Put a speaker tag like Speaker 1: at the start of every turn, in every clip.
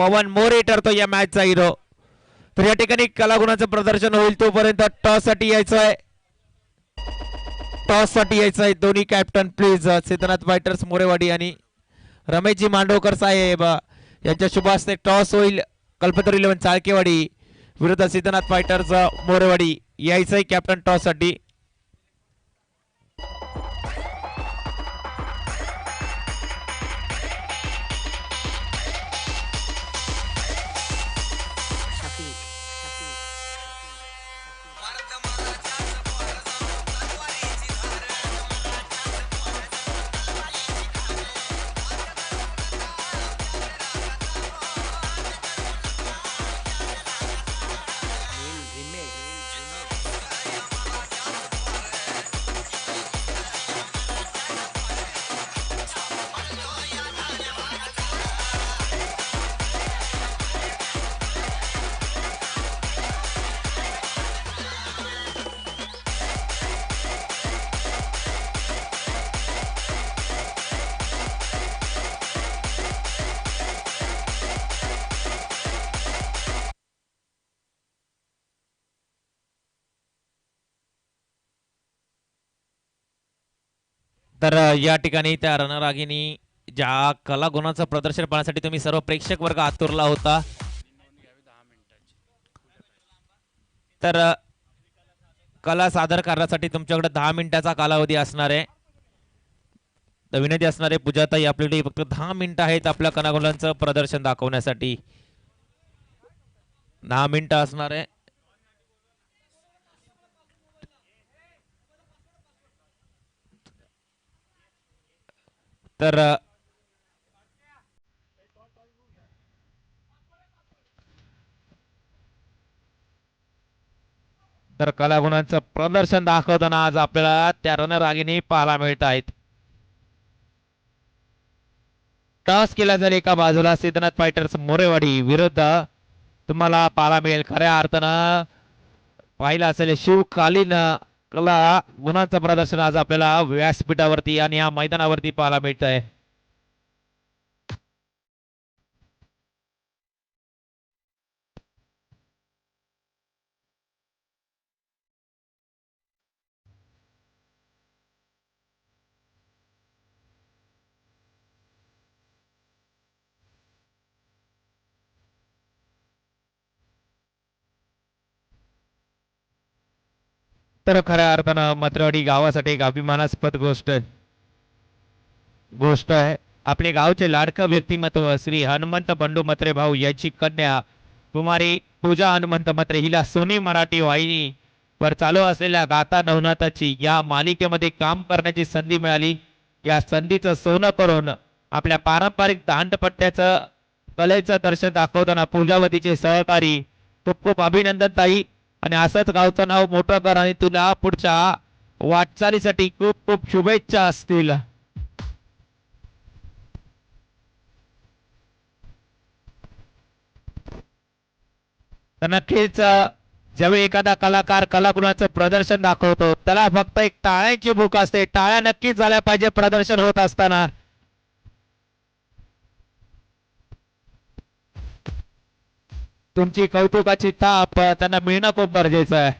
Speaker 1: पवन मोरे ठरतो या मॅचचा हिरो तर या ठिकाणी कलागुणाचं प्रदर्शन होईल तोपर्यंत टॉससाठी यायचं आहे टॉससाठी यायचं आहे दोन्ही captain please Siddhanath fighters Morewadi आणि रमेशजी मांडवकर साहेब. यांच्या शुभ टॉस होईल कल्पतरू इलेव्हन चाळकेवाडी विरुद्ध सिद्धनाथ फायटर्स मोरेवाडी. यायचं आहे कॅप्टन टॉस तर या ठिकाणी त्या रणरागिनी ज्या कलागुणाचं प्रदर्शन पाहण्यासाठी तुम्ही सर्व प्रेक्षक वर्ग आतुरला होता. तर कला सादर करण्यासाठी तुमच्याकडे दहा मिनिटाचा कालावधी असणार आहे. तर विनंती असणार आहे पूजाताई आपल्याकडे फक्त दहा मिनिटं आहेत आपल्या कलागुणांचं प्रदर्शन दाखवण्यासाठी. दहा मिनिटं असणार आहे. तर तर कलागुणांचं प्रदर्शन दाखवताना आज आपल्याला त्या रणरागिणी पाहायला मिळत आहेत. टॉस केला जर एका बाजूला सिद्धनाथ फायटर्स मोरेवाडी विरुद्ध तुम्हाला पाहायला मिळेल खऱ्या अर्थानं पाहिलं असेल शिवकालीन कला गुणांचं प्रदर्शन आज आपल्याला व्यासपीठावरती आणि या मैदानावरती पाहायला मिळत आहे तर खऱ्या अर्थानं मत्रवाडी गावासाठी एक अभिमानास्पद गोष्ट गोष्ट आहे आपले गावचे लाडकं व्यक्तिमत्व श्री हनुमंत बंडू मत्रे भाऊ यांची कन्या कुमारी पूजा हनुमंत मत्रे हिला सोनी मराठी वाहिनी वर चालू असलेल्या गाता नवनाथाची या मालिकेमध्ये काम करण्याची संधी मिळाली. या संधीचं सोनं करून आपल्या पारंपरिक दांडपट्ट्याचं कलेचं दर्शन दाखवताना पूजावतीचे सहकारी खूप खूप अभिनंदन ताई. आणि असंच गावचं नाव मोठं कर आणि तुला पुढच्या वाटचालीसाठी खूप खूप शुभेच्छा असतील. तर नक्कीच ज्यावेळी एखादा कलाकार कलागुणाचं प्रदर्शन दाखवतो त्याला फक्त एक टाळ्यांची भूक असते. टाळ्या नक्कीच झाल्या पाहिजे प्रदर्शन होत असताना. तुमची कौतुकाची ताप त्यांना मिळणं खूप गरजेचं आहे.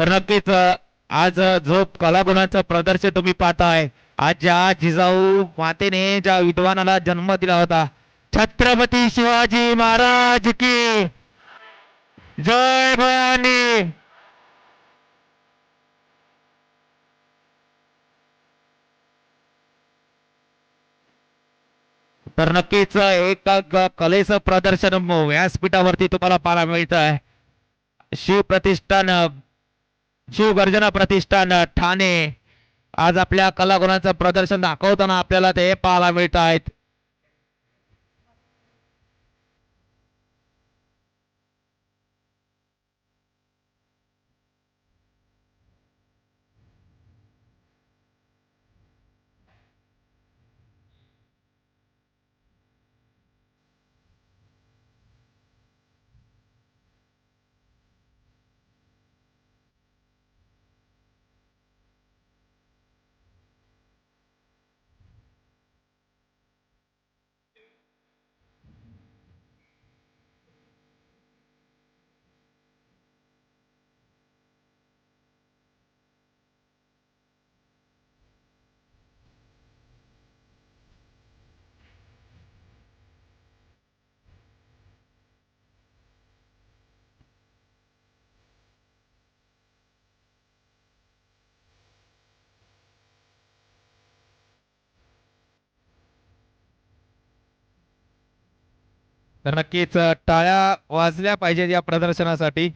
Speaker 1: तर नक्कीच आज जो कलागुणाचं प्रदर्शन तुम्ही पाहताय आज ज्या जिजाऊ मातेने ज्या विद्वानाला जन्म दिला होता छत्रपती शिवाजी महाराज की जय भवानी. तर नक्कीच एक कलेचं प्रदर्शन व्यासपीठावरती तुम्हाला पाहायला मिळत आहे शिव शिवगर्जना प्रतिष्ठान ठाणे. आज आपल्या कलागुणांचं प्रदर्शन दाखवताना आपल्याला ते पाहायला मिळत आहेत तर नक्कीच टाळ्या वाजल्या पाहिजेत या प्रदर्शनासाठी.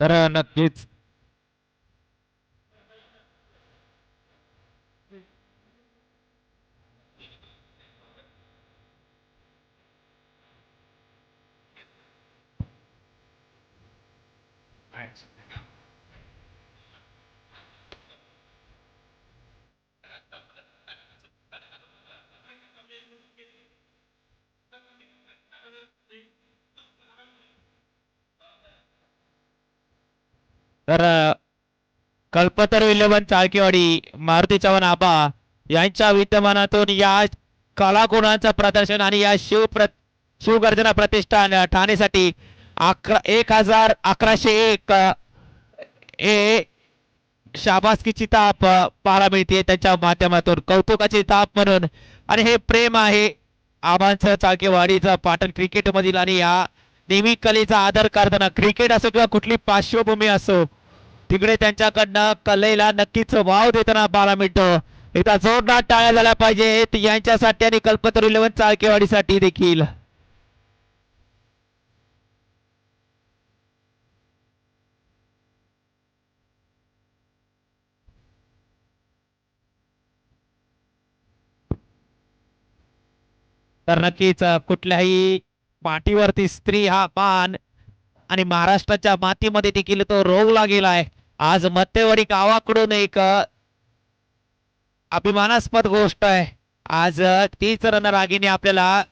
Speaker 1: तर नक्कीच तर कल्पतर कल्पतरू चाळकेवाडी मारुती चव्हाण आबा यांच्या विद्यमानातून या कलागुणांचं प्रदर्शन आणि या शिव प्र शिवगर्जना प्रतिष्ठान ठाणेसाठी अकरा एक हजार अकराशे एक ए शाबासकीची ताप पाहायला मिळते त्यांच्या माध्यमातून. कौतुकाची ताप म्हणून. आणि हे प्रेम आहे आबांचं चाळकेवाडीचं पाटण क्रिकेट मधील आणि या नेहमी कलेचा आदर करताना. क्रिकेट असो किंवा कुठली पार्श्वभूमी असो तिकडे त्यांच्याकडनं कलेला नक्कीच वाव देताना बारा मिळतो. एकदा जोरदार टाळ्या झाल्या पाहिजेत यांच्यासाठी आणि कल्पतरू इलेव्हन चाळकेवाडीसाठी देखील. तर नक्कीच कुठल्याही पाठीवरती स्त्री हा पान आणि महाराष्ट्राच्या मातीमध्ये देखील तो रोग लागेला आहे. आज मत्तेवाडी गावाकडून एक अभिमानास्पद गोष्ट आहे. आज तीच रणरागिणी आपल्याला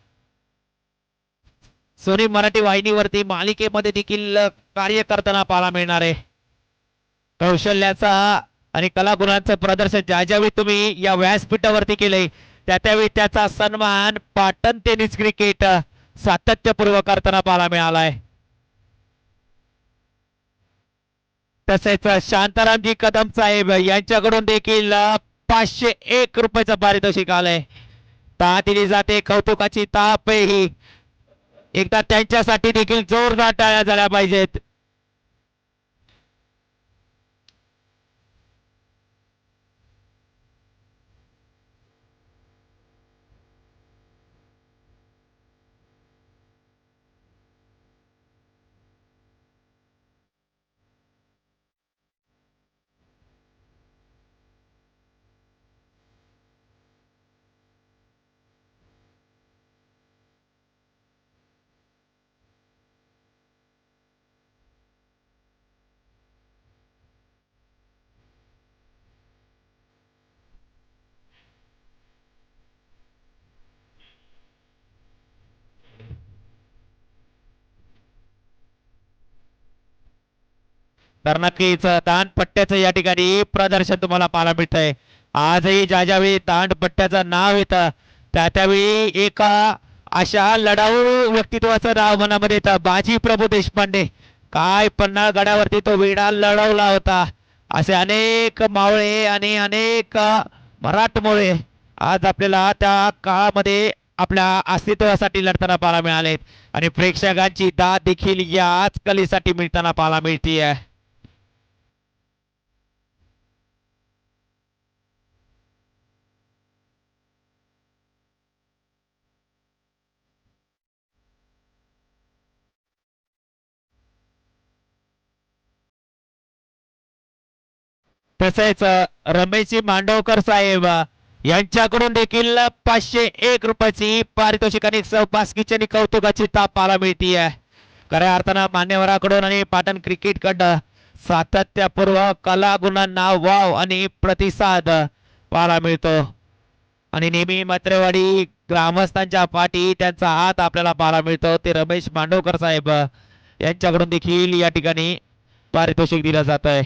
Speaker 1: सोनी मराठी वाहिनीवरती मालिकेमध्ये देखील कार्य करताना पाहायला मिळणार आहे. कौशल्याचा आणि कलागुणांचं प्रदर्शन ज्या ज्यावेळी तुम्ही या व्यासपीठावरती केलंय त्या त्यावेळी त्याचा सन्मान पाटण टेनिस क्रिकेट सातत्यपूर्वक करताना पाहायला मिळालाय तसेच शांतारामजी कदम साहेब यांच्याकडून देखील पाचशे एक रुपयाचं पारितोषिक आलंय. ता दिली जाते कौतुकाची ताप ही. एकदा त्यांच्यासाठी देखील जोरदार टाळ्या झाल्या पाहिजेत. तर नक्कीच दांडपट्ट्याचं या ठिकाणी प्रदर्शन तुम्हाला पाहायला मिळतंय. आजही ज्या ज्यावेळी दांडपट्ट्याचं नाव येतं त्या त्यावेळी एका अशा लढाऊ व्यक्तित्वाचं नाव मनामध्ये येतं. बाजी प्रभू देशपांडे. काय पन्हाळ गडावरती तो वेढा लढवला होता. असे अनेक मावळे आणि अनेक मराठमोळे आज आपल्याला त्या काळामध्ये आपल्या अस्तित्वासाठी लढताना पाहायला मिळालेत. आणि प्रेक्षकांची दाद देखील याच कलेसाठी मिळताना पाहायला मिळते आहे तसेच रमेशजी मांडवकर साहेब यांच्याकडून देखील पाचशे एक रुपयाची पारितोषिक आणि सहपासकीची आणि कौतुकाची ताप पाहायला आहे खऱ्या अर्थानं मान्यवराकडून आणि पाटण क्रिकेटकडं सातत्यपूर्व कलागुणांना वाव आणि प्रतिसाद पाहायला मिळतो. आणि नेहमी मात्रेवाडी ग्रामस्थांच्या पाठी त्यांचा हात आपल्याला पाहायला मिळतो. ते रमेश मांडवकर साहेब यांच्याकडून देखील या ठिकाणी पारितोषिक दिलं जात आहे